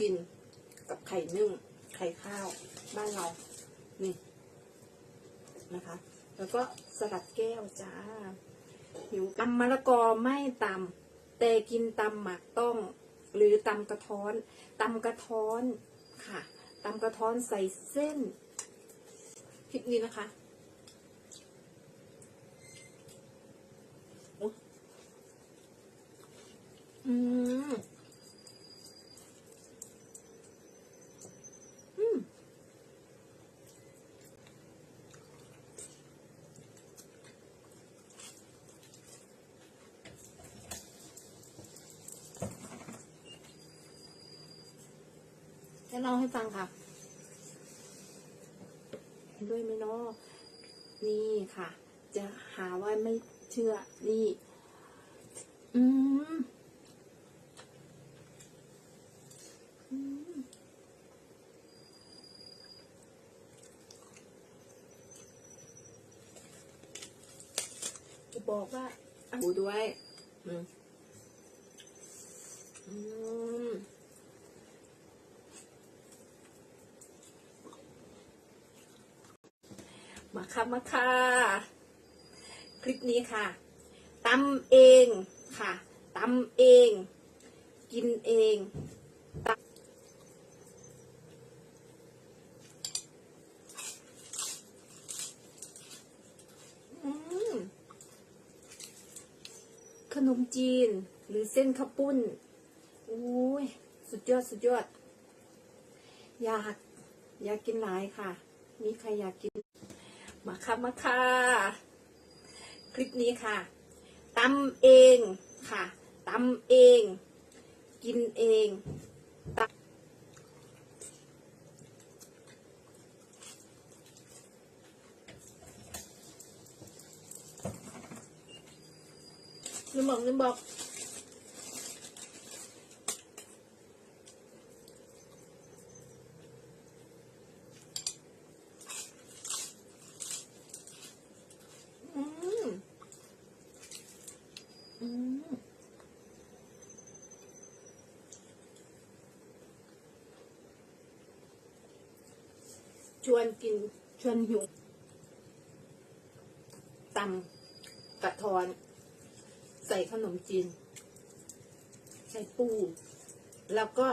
กินกับไข่นึ่ง ไข่ข้าวบ้านเรา นี่นะคะ แล้วก็สลัดแก้วจ้า หิวตำมะละกอไม่ตำแต่กินตำหมักต้อง หรือตำกระท้อนตำกระท้อนค่ะตำกระท้อนใส่เส้นคลิปนี้นะคะอ๊ยอืมอืม จะเล่าให้ฟังค่ะ ด้วยไหมเนาะนี่ค่ะ จะหาว่าไม่เชื่อนี่ อืมอืมจะบอกว่าอะดูด้วย อืมอืม มาค่ะมาค่ะคลิปนี้ค่ะตำเองค่ะตำเอง กินเองขนมจีนหรือเส้นข้าวปุ้นโอ้ยสุดยอดสุดยอด อยาก อยากกินหลายค่ะ มีใครอยากกิน มาค่ะมาค่ะคลิปนี้ค่ะตำเองค่ะตำเอง กินเองตำลืมบอกลืมบอก อืม อืม ชวนกินชวนหิวตำกระทอน ใส่ขนมจีน ใส่ปู แล้วก็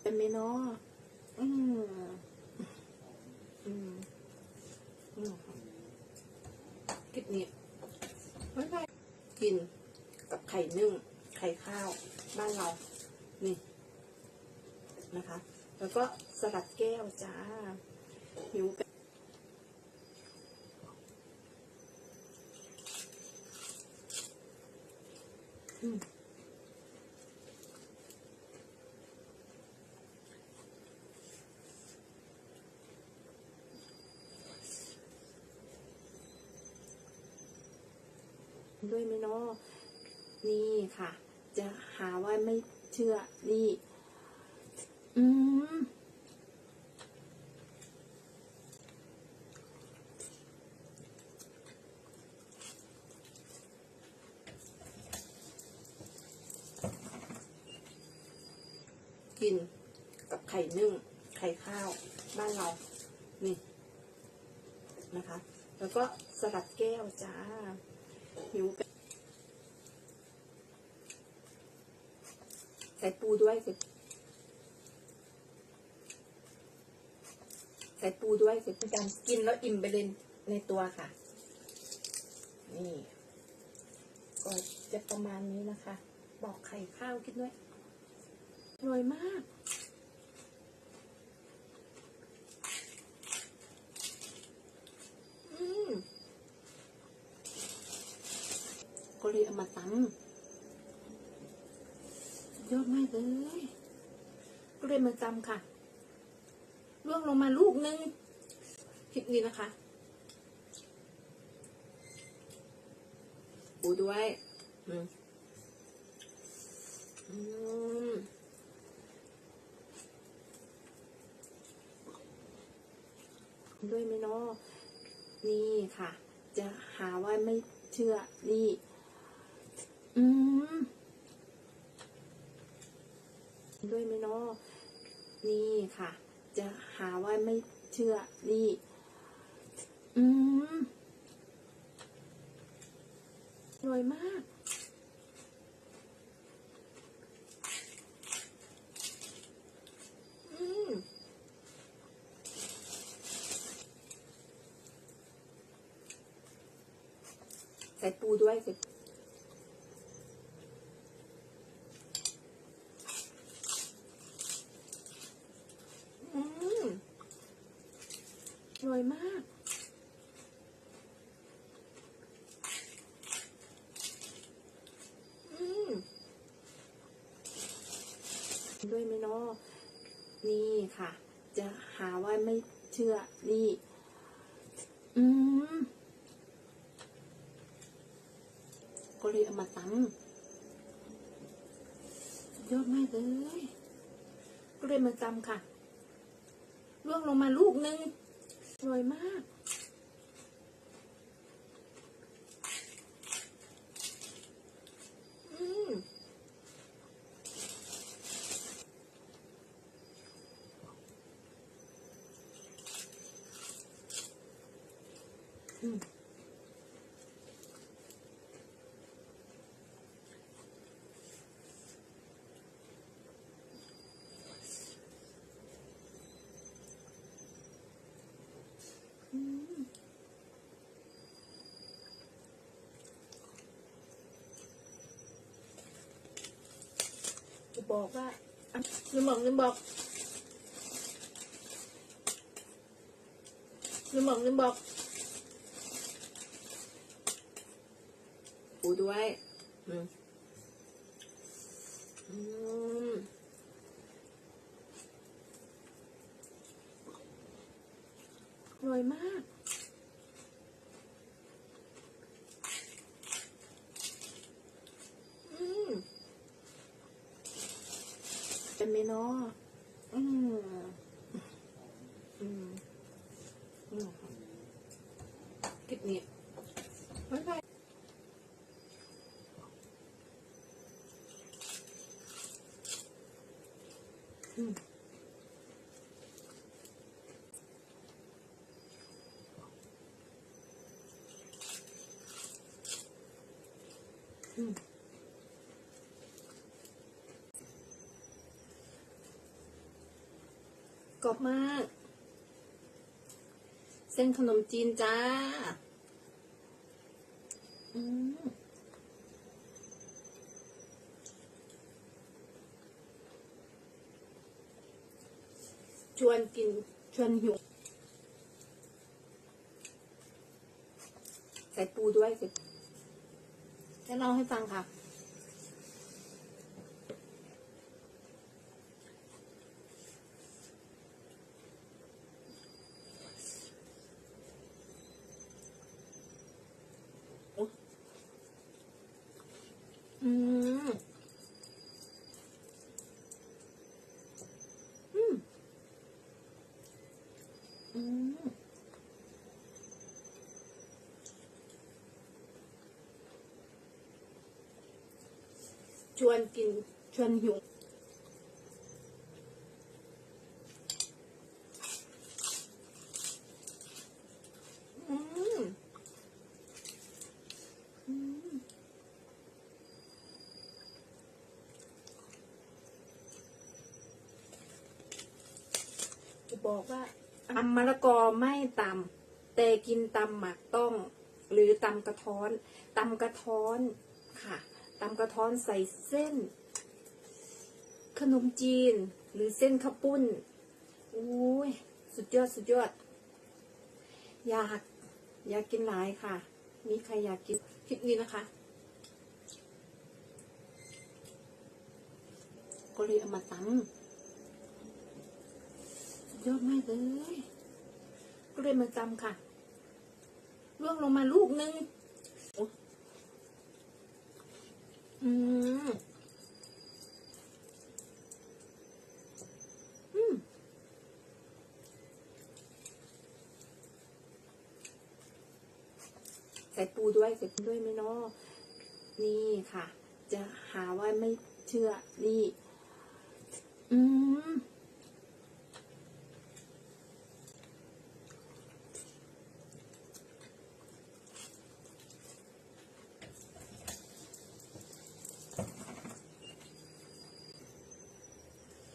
เป็นเมนูอืมอืมอืมคลิปนี้ไม่ใช่กินกับไข่นึ่ง ไข่ข้าว บ้านเรา นี่นะคะ แล้วก็สลัดแก้วจ้าหิวกันอืมด้วยไหมเนาะนี่ค่ะ จะหาว่าไม่ ชื่อนี่อืมกินกับไข่นึ่ง ไข่ข้าว บ้านเรา นี่ นะคะ แล้วก็สลัดแก้วจ้าหิวกัน ใส่ปูด้วยส่ใส่ปูด้วยส่เป็นการกินแล้วอิ่มไปเลยในตัวค่ะ นี่ก็จะประมาณนี้นะคะ บอกไข่ข้าวกินด้วยอร่อยมากอืมก็เลยเอามาตำสุด ยอดมากเลยก็เลยมาตำค่ะร่วงลงมาลูกนึงคลิปนี้นะคะปูด้วยอืมอืมด้วยไหมเนาะนี่ค่ะ จะหาว่าไม่เชื่อนี่ อืม ด้ว ยไหมเนาะนี่ค่ะ จะหาว่าไม่เชื่อนี่ อืมอร่อยมาก อืมใส่ปูด้วยใส่อืมอร่อยมาก อืม ด้วยไหมเนาะนี่ค่ะ จะหาว่าไม่เชื่อนี่ อืมก็เลยเอามาตำสุดยอดมากเลย ก็เลยมาตำค่ะร่วงลงมาลูกหนึ่งอร่อยมาก อืม อืม อืม จะบอกว่าอะลืมบอกลืมบอกลืมบอกลืมบอกปูด้วยอืมอืมอร่อยมาก อืมเป็น ไหมเนาะอืมอืมอืมคลิปนี้บ๊ายบายอืมอืม กรอบมาก เส้นขนมจีนจ้า อืมชวนกิน ชวนหิวใส่ปูด้วยสิจะเล่าให้ฟังค่ะ ชวนกินชวนหิวอืมอืมจะบอกว่าตำมะละกอไม่ตำแต่กินตำหมักต้อง หรือตำกระท้อนตำกระท้อนค่ะ ตำกระท้อนใส่เส้น ขนมจีน หรือเส้นข้าวปุ้นอุ้ย สุดยอดสุดยอด อยาก อยากกินหลายค่ะ มีใครอยากกินคลิปนี้นะคะก็เลยเอามาตำยอดมากเลย ก็เลยมาจำค่ะร่วงลงมาลูกนึง ใส่ปูด้วยใส่ปูด้วยไหมเนาะนี่ค่ะ จะหาว่าไม่เชื่อนี่ อืม